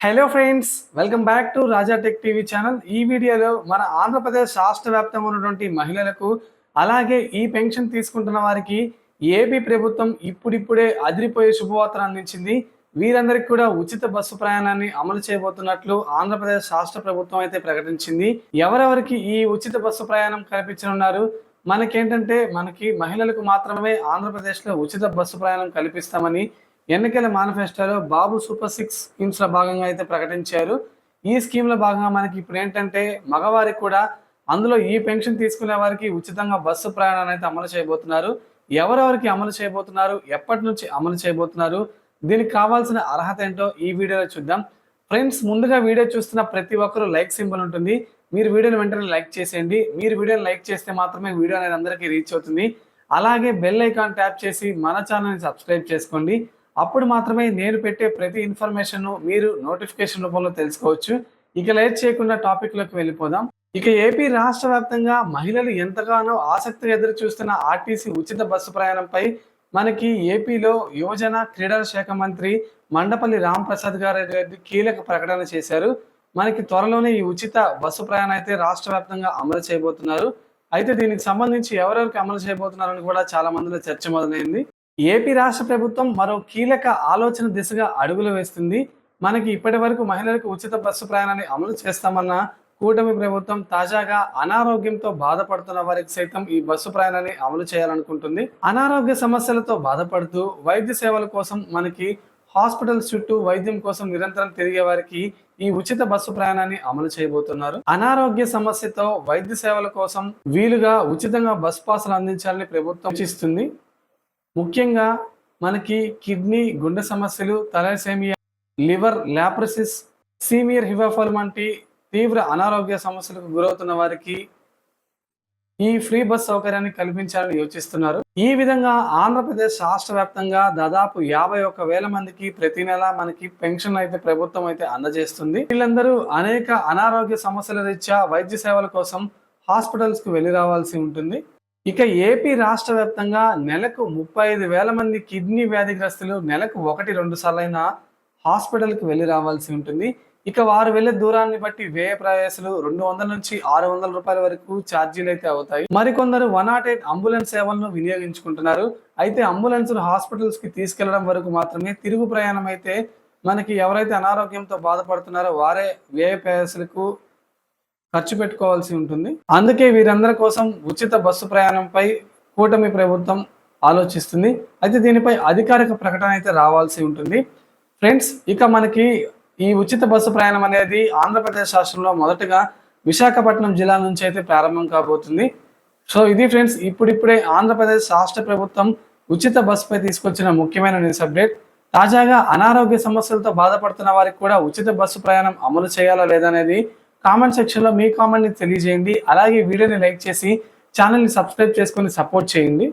Hello friends welcome back to Raja tech TV channel ఈ వీడియోలో మన ఆంధ్రప్రదేశ్ రాష్ట్ర వ్యాప్తంగా ఉన్నటువంటి మహిళలకు అలాగే ఈ పెన్షన్ తీసుకుంటున్న వారికి ఏపీ ప్రభుత్వం ఇప్పుడిప్పుడే అదిరిపోయే శుభవార్తను అందించింది. వీరందరికీ కూడా ఉచిత బస్సు ప్రయాణాన్ని అమలు చేయబోతున్నట్లు ఆంధ్రప్రదేశ్ రాష్ట్ర ప్రభుత్వం అయితే ప్రకటించింది. ఎవరెవరికి ఈ ఉచిత బస్సు ప్రయాణం కల్పించనున్నారు? మనకేంటంటే మనకి మహిళలకు మాత్రమే ఆంధ్రప్రదేశ్లో ఉచిత బస్సు ప్రయాణం కల్పిస్తామని ఎన్నికల మేనిఫెస్టోలో బాబు సూపర్ సిక్స్ స్కీమ్స్లో భాగంగా అయితే ప్రకటించారు. ఈ స్కీమ్లో భాగంగా మనకి ఇప్పుడు ఏంటంటే మగవారికి కూడా అందులో ఈ పెన్షన్ తీసుకునే వారికి ఉచితంగా బస్సు ప్రయాణాన్ని అయితే అమలు చేయబోతున్నారు. ఎవరెవరికి అమలు చేయబోతున్నారు? ఎప్పటి నుంచి అమలు చేయబోతున్నారు? దీనికి కావాల్సిన అర్హత ఏంటో ఈ వీడియోలో చూద్దాం. ఫ్రెండ్స్ ముందుగా వీడియో చూస్తున్న ప్రతి ఒక్కరూ లైక్ సింబల్ ఉంటుంది. మీరు వీడియోని వెంటనే లైక్ చేసేయండి. మీరు వీడియోని లైక్ చేస్తే మాత్రమే వీడియో అనేది అందరికీ రీచ్ అవుతుంది. అలాగే బెల్ ఐకాన్ ట్యాప్ చేసి మన ఛానల్ని సబ్స్క్రైబ్ చేసుకోండి. అప్పుడు మాత్రమే నేను పెట్టే ప్రతి ఇన్ఫర్మేషన్ మీరు నోటిఫికేషన్ రూపంలో తెలుసుకోవచ్చు. ఇక లేట్ చేయకుండా టాపిక్లోకి వెళ్ళిపోదాం. ఇక ఏపీ రాష్ట్ర వ్యాప్తంగా మహిళలు ఎంతగానో ఆసక్తిగా ఎదురు చూస్తున్న ఆర్టీసీ ఉచిత బస్సు ప్రయాణంపై మనకి ఏపీలో యువజన క్రీడల శాఖ మంత్రి మండపల్లి రాంప్రసాద్ గారు కీలక ప్రకటన చేశారు. మనకి త్వరలోనే ఈ ఉచిత బస్సు ప్రయాణం అయితే రాష్ట్ర వ్యాప్తంగా అమలు చేయబోతున్నారు. అయితే దీనికి సంబంధించి ఎవరెవరికి అమలు చేయబోతున్నారని కూడా చాలా మందిలో చర్చ మొదలైంది. ఏపీ రాష్ట్ర ప్రభుత్వం మరో కీలక ఆలోచన దిశగా అడుగులు వేస్తుంది. మనకి ఇప్పటి వరకు మహిళలకు ఉచిత బస్సు ప్రయాణాన్ని అమలు చేస్తామన్న కూటమి ప్రభుత్వం తాజాగా అనారోగ్యంతో బాధపడుతున్న వారికి సైతం ఈ బస్సు ప్రయాణాన్ని అమలు చేయాలనుకుంటుంది. అనారోగ్య సమస్యలతో బాధపడుతూ వైద్య సేవల కోసం మనకి హాస్పిటల్స్ చుట్టూ వైద్యం కోసం నిరంతరం తిరిగే వారికి ఈ ఉచిత బస్సు ప్రయాణాన్ని అమలు చేయబోతున్నారు. అనారోగ్య సమస్యతో వైద్య సేవల కోసం వీలుగా ఉచితంగా బస్ పాసులు అందించాలని ప్రభుత్వం సూచిస్తుంది. ముఖ్యంగా మనకి కిడ్నీ గుండె సమస్యలు తలసేమియా లివర్ ల్యాప్రసిస్ సీనియర్ హివాఫల్ వంటి తీవ్ర అనారోగ్య సమస్యలకు గురవుతున్న వారికి ఈ ఫ్రీ బస్ సౌకర్యాన్ని కల్పించాలని యోచిస్తున్నారు. ఈ విధంగా ఆంధ్రప్రదేశ్ రాష్ట్ర వ్యాప్తంగా దాదాపు యాభై ఒక్క వేల మందికి ప్రతి నెల మనకి పెన్షన్ అయితే ప్రభుత్వం అయితే అందజేస్తుంది. వీళ్ళందరూ అనేక అనారోగ్య సమస్యల రీత్యా వైద్య సేవల కోసం హాస్పిటల్స్కు వెళ్ళి రావాల్సి ఉంటుంది. ఇక ఏపీ రాష్ట్ర వ్యాప్తంగా నెలకు ముప్పై ఐదు వేల మంది కిడ్నీ వ్యాధిగ్రస్తులు నెలకు ఒకటి రెండు సార్లైనా హాస్పిటల్కి వెళ్ళి రావాల్సి ఉంటుంది. ఇక వారు వెళ్ళే దూరాన్ని బట్టి వ్యయ ప్రయాసాలు రెండు వందల నుంచి ఆరు వందల రూపాయల వరకు ఛార్జీలు అయితే అవుతాయి. మరికొందరు వన్ నాట్ ఎయిట్ అంబులెన్స్ సేవలను వినియోగించుకుంటున్నారు. అయితే అంబులెన్స్ హాస్పిటల్స్కి తీసుకెళ్ళడం వరకు మాత్రమే తిరుగు ప్రయాణం అయితే మనకి ఎవరైతే అనారోగ్యంతో బాధపడుతున్నారో వారే వ్యయ ప్రయాసాలకు ఖర్చు పెట్టుకోవాల్సి ఉంటుంది. అందుకే వీరందరి కోసం ఉచిత బస్సు ప్రయాణంపై కూటమి ప్రభుత్వం ఆలోచిస్తుంది. అయితే దీనిపై అధికారిక ప్రకటన అయితే రావాల్సి ఉంటుంది. ఫ్రెండ్స్ ఇక మనకి ఈ ఉచిత బస్సు ప్రయాణం అనేది ఆంధ్రప్రదేశ్ రాష్ట్రంలో మొదటగా విశాఖపట్నం జిల్లా నుంచి అయితే ప్రారంభం కాబోతుంది. సో ఇది ఫ్రెండ్స్ ఇప్పుడిప్పుడే ఆంధ్రప్రదేశ్ రాష్ట్ర ప్రభుత్వం ఉచిత బస్సుపై తీసుకొచ్చిన ముఖ్యమైన న్యూస్ అప్డేట్. తాజాగా అనారోగ్య సమస్యలతో బాధపడుతున్న వారికి కూడా ఉచిత బస్సు ప్రయాణం అమలు చేయాలా లేదనేది కామెంట్ సెక్షన్లో మీ కామెంట్ని తెలియజేయండి. అలాగే వీడియోని లైక్ చేసి ఛానల్ని సబ్స్క్రైబ్ చేసుకొని సపోర్ట్ చేయండి.